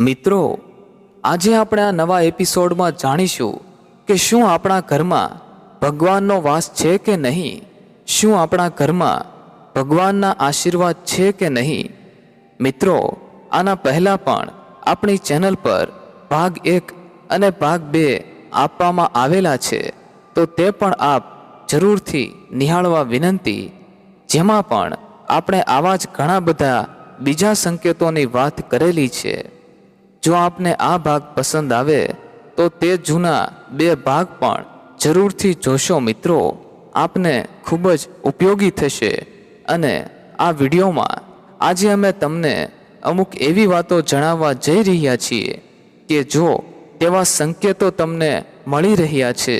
મિત્રો, આજે આપણે આ નવા એપિસોડમાં જાણીશું કે શું આપણા ઘરમાં ભગવાનનો વાસ છે કે નહીં? શું આપણા ઘરમાં ભગવાનના આશીર્વાદ છે કે નહીં? મિત્રો, આના પહેલાં પણ આપણી ચેનલ પર ભાગ એક અને ભાગ બે આપવામાં આવેલા છે, તો તે પણ આપ જરૂરથી નિહાળવા વિનંતી. જેમાં પણ આપણે આવા જ ઘણા બધા બીજા સંકેતોની વાત કરેલી છે. જો આપને આ ભાગ પસંદ આવે, તો તે જૂના બે ભાગ પણ જરૂરથી જોશો મિત્રો. આપને ખૂબ જ ઉપયોગી થશે. અને આ વિડીયોમાં આજે અમે તમને અમુક એવી વાતો જણાવવા જઈ રહ્યા છીએ કે જો તેવા સંકેતો તમને મળી રહ્યા છે,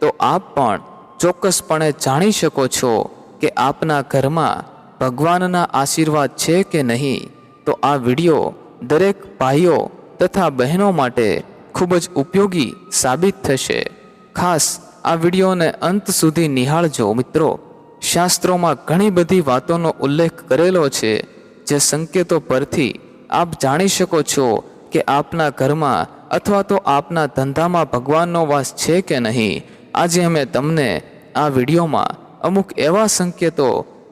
તો આપ પણ ચોક્કસપણે જાણી શકો છો કે આપના ઘરમાં ભગવાનના આશીર્વાદ છે કે નહીં. તો આ વીડિયો દરેક ભાઈઓ તથા બહેનો માટે ખૂબ જ ઉપયોગી સાબિત થશે. ખાસ આ વિડીયોને અંત સુધી નિહાળજો મિત્રો. શાસ્ત્રોમાં ઘણી બધી વાતોનો ઉલ્લેખ કરેલો છે, જે સંકેતો પરથી આપ જાણી શકો છો કે આપના ઘરમાં અથવા તો આપના ધંધામાં ભગવાનનો વાસ છે કે નહીં. આજે અમે તમને આ વિડીયોમાં અમુક એવા સંકેતો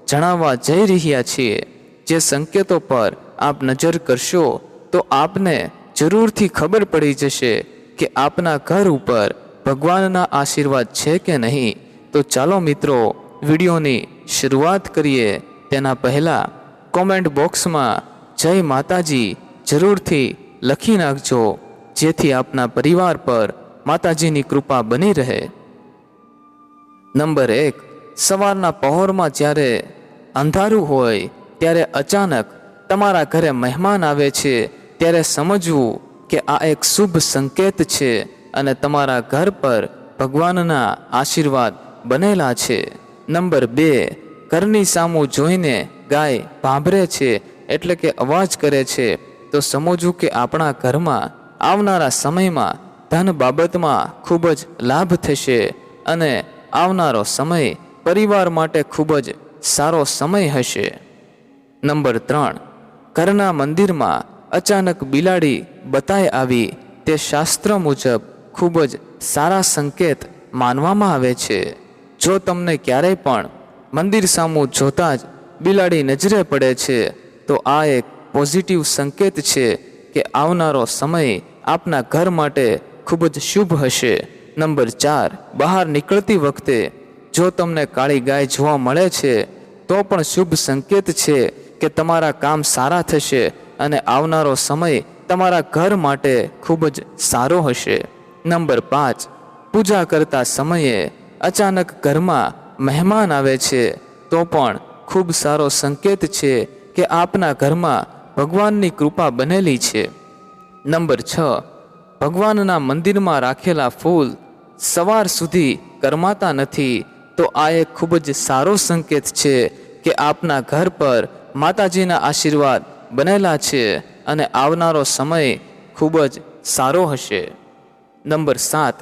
જણાવવા જઈ રહ્યા છીએ, જે સંકેતો પર આપ નજર કરશો તો આપને જરૂરથી ખબર પડી જશે કે આપના ઘર ઉપર ભગવાનના આશીર્વાદ છે કે નહીં. તો ચાલો મિત્રો, વિડીયોની શરૂઆત કરીએ. તેના પહેલાં કોમેન્ટ બોક્સમાં જય માતાજી જરૂરથી લખી નાખજો, જેથી આપના પરિવાર પર માતાજીની કૃપા બની રહે. નંબર એક, સવારના પહોરમાં જ્યારે અંધારું હોય, ત્યારે અચાનક તમારા ઘરે મહેમાન આવે છે, ત્યારે સમજવું કે આ એક શુભ સંકેત છે અને તમારા ઘર પર ભગવાનના આશીર્વાદ બનેલા છે. નંબર બે, ઘરની સામું જોઈને ગાય ભાંભરે છે એટલે કે અવાજ કરે છે, તો સમજવું કે આપણા ઘરમાં આવનારા સમયમાં ધન બાબતમાં ખૂબ જ લાભ થશે અને આવનારો સમય પરિવાર માટે ખૂબ જ સારો સમય હશે. નંબર ત્રણ ઘરના મંદિરમાં અચાનક બિલાડી બતાય આવી તે શાસ્ત્ર મુજબ ખૂબ જ સારા સંકેત માનવામાં આવે છે. જો તમને ક્યારેય પણ મંદિર સામું જોતાં જ બિલાડી નજરે પડે છે, તો આ એક પોઝિટિવ સંકેત છે કે આવનારો સમય આપના ઘર માટે ખૂબ જ શુભ હશે. નંબર ચાર, બહાર નીકળતી વખતે જો તમને કાળી ગાય જોવા મળે છે, તો પણ શુભ સંકેત છે કે તમારા કામ સારા થશે અને આવનારો સમય તમારા ઘર માટે ખૂબ જ સારો હશે. નંબર પાંચ, પૂજા કરતા સમયે અચાનક ઘરમાં મહેમાન આવે છે, તો પણ ખૂબ સારો સંકેત છે કે આપના ઘરમાં ભગવાનની કૃપા બનેલી છે. નંબર છ, ભગવાનના મંદિરમાં રાખેલા ફૂલ સવાર સુધી કરમાતા નથી, તો આ એક ખૂબ જ સારો સંકેત છે કે આપના ઘર પર માતાજીના આશીર્વાદ બનેલા છે અને આવનારો સમય ખૂબ જ સારો હશે. નંબર સાત,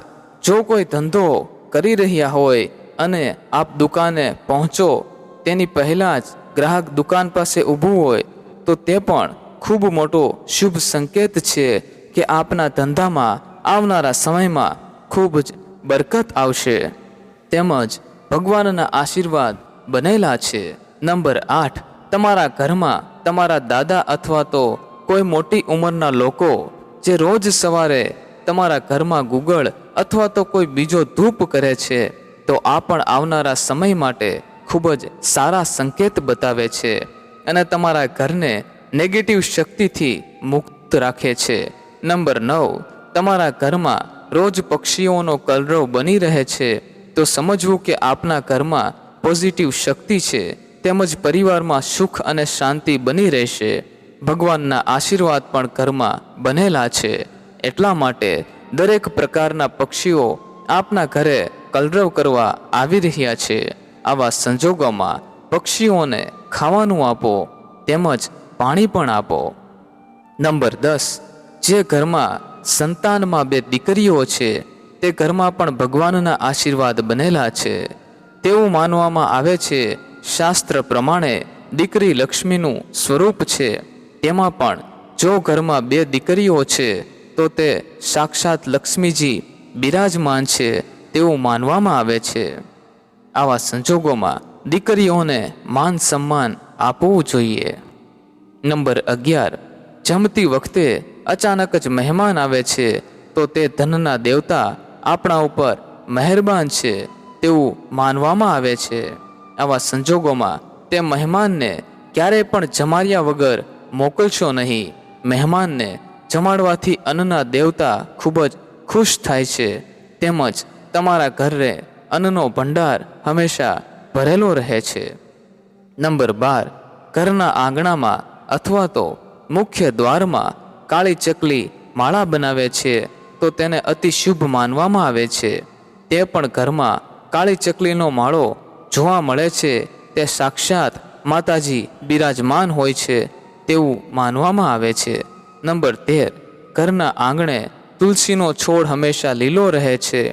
જો કોઈ ધંધો કરી રહ્યા હોય અને આપ દુકાને પહોંચો, તેની પહેલાં જ ગ્રાહક દુકાન પાસે ઊભું હોય, તો તે પણ ખૂબ મોટો શુભ સંકેત છે કે આપના ધંધામાં આવનારા સમયમાં ખૂબ જ બરકત આવશે. તેમજ ભગવાનના આશીર્વાદ બનેલા છે. નંબર આઠ તમારા ઘરમાં તમારા દાદા અથવા તો કોઈ મોટી ઉંમરના લોકો જે રોજ સવારે તમારા ઘરમાં ગુગળ અથવા તો કોઈ બીજો ધૂપ કરે છે, તો આ પણ આવનારા સમય માટે ખૂબ જ સારા સંકેત બતાવે છે અને તમારા ઘરને નેગેટિવ શક્તિથી મુક્ત રાખે છે. નંબર નવ, તમારા ઘરમાં રોજ પક્ષીઓનો કલરવ બની રહે છે, તો સમજવું કે આપના ઘરમાં પોઝિટિવ શક્તિ છે. તેમજ પરિવારમાં સુખ અને શાંતિ બની રહેશે. ભગવાનના આશીર્વાદ પણ ઘરમાં બનેલા છે. એટલા માટે દરેક પ્રકારના પક્ષીઓ આપના ઘરે કલરવ કરવા આવી રહ્યા છે. આવા સંજોગોમાં પક્ષીઓને ખાવાનું આપો, તેમજ પાણી પણ આપો. નંબર દસ, જે ઘરમાં સંતાનમાં બે દીકરીઓ છે, તે ઘરમાં પણ ભગવાનના આશીર્વાદ બનેલા છે. તેવું માનવામાં આવે છે શાસ્ત્ર પ્રમાણે દીકરી લક્ષ્મીનું સ્વરૂપ છે. તેમાં પણ જો ઘરમાં બે દીકરીઓ છે, તો તે સાક્ષાત લક્ષ્મીજી બિરાજમાન છે તેવું માનવામાં આવે છે. આવા સંજોગોમાં દીકરીઓને માન સન્માન આપવું જોઈએ. નંબર અગિયાર. જમતી વખતે અચાનક જ મહેમાન આવે છે, તો તે ધનના દેવતા આપણા ઉપર મહેરબાન છે તેવું માનવામાં આવે છે. આવા સંજોગોમાં તે મહેમાનને ક્યારેય પણ જમાડ્યા વગર મોકલશો નહીં. મહેમાનને જમાડવાથી અન્નના દેવતા ખૂબ જ ખુશ થાય છે. તેમજ તમારા ઘરે અન્નનો ભંડાર હંમેશા ભરેલો રહે છે. નંબર બાર. ઘરના આંગણામાં અથવા તો મુખ્ય દ્વારમાં કાળી ચકલી માળા બનાવે છે તો તેને અતિ શુભ માનવામાં આવે છે. તે પણ ઘરમાં કાળી ચકલીનો માળો જોવા મળે છે, તે સાક્ષાત માતાજી બિરાજમાન હોય છે તેવું માનવામાં આવે છે. નંબર તેર. ઘરના આંગણે તુલસીનો છોડ હંમેશા લીલો રહે છે.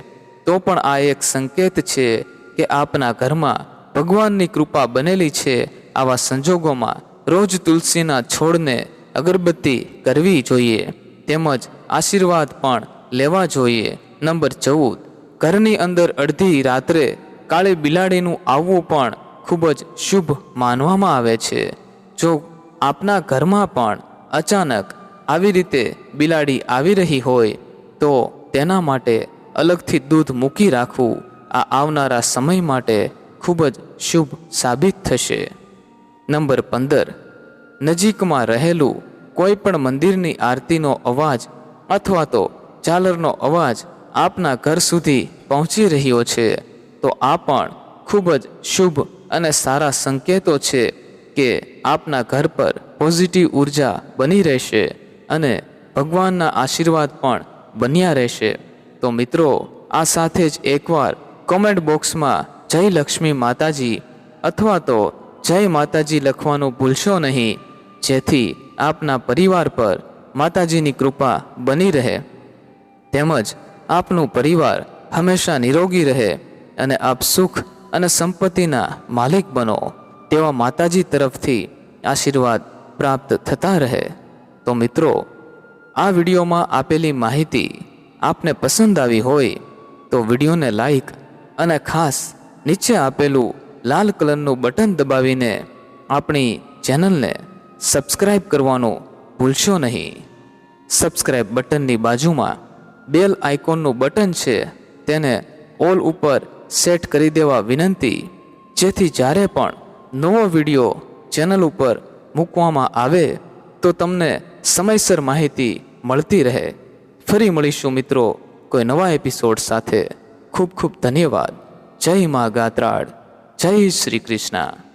તો પણ આ એક સંકેત છે કે આપના ઘરમાં ભગવાનની કૃપા બનેલી છે આવા સંજોગોમાં રોજ તુલસીના છોડને અગરબત્તી કરવી જોઈએ, તેમજ આશીર્વાદ પણ લેવા જોઈએ. નંબર ચૌદ. ઘરની અંદર અડધી રાત્રે કાળી બિલાડીનું આવવું પણ ખૂબ જ શુભ માનવામાં આવે છે. જો આપના ઘરમાં પણ અચાનક આવી રીતે બિલાડી આવી રહી હોય, તો તેના માટે અલગથી દૂધ મૂકી રાખવું આ આવનારા સમય માટે ખૂબ જ શુભ સાબિત થશે. નંબર પંદર. નજીકમાં રહેલું કોઈ પણ મંદિરની આરતીનો અવાજ અથવા તો ઝાલરનો અવાજ આપના ઘર સુધી પહોંચી રહ્યો છે. તો આ પણ ખૂબ જ શુભ અને સારા સંકેતો છે કે આપના ઘર પર પોઝિટિવ ઊર્જા બની રહેશે અને ભગવાનના આશીર્વાદ પણ બન્યા રહેશે. તો મિત્રો, આ સાથે જ એકવાર કોમેન્ટ બોક્સમાં જય લક્ષ્મી માતાજી અથવા તો જય માતાજી લખવાનું ભૂલશો નહીં, જેથી આપના પરિવાર પર માતાજીની કૃપા બની રહે. તેમજ આપનું પરિવાર હંમેશા નિરોગી રહે. અને આપ સુખ અને સંપત્તિના માલિક બનો. તેવા માતાજી તરફથી આશીર્વાદ પ્રાપ્ત થતા રહે. તો મિત્રો, આ વિડીયોમાં આપેલી માહિતી આપને પસંદ આવી હોય તો વિડીયોને લાઈક અને ખાસ નીચે આપેલું લાલ કલરનું બટન દબાવીને આપણી ચેનલને સબસ્ક્રાઈબ કરવાનું ભૂલશો નહીં. સબસ્ક્રાઈબ બટનની બાજુમાં બેલ આઇકોનનું બટન છે, તેને ઓલ ઉપર સેટ કરી દેવા વિનંતી. જેથી જ્યારે પણ નવો વીડિયો ચેનલ ઉપર મૂકવામાં આવે, તો તમને સમયસર માહિતી મળતી રહે. ફરી મળીશું મિત્રો કોઈ નવા એપિસોડ સાથે. ખૂબ ખૂબ ધન્યવાદ. જય મા ગાત્રાળ. જય શ્રી કૃષ્ણ.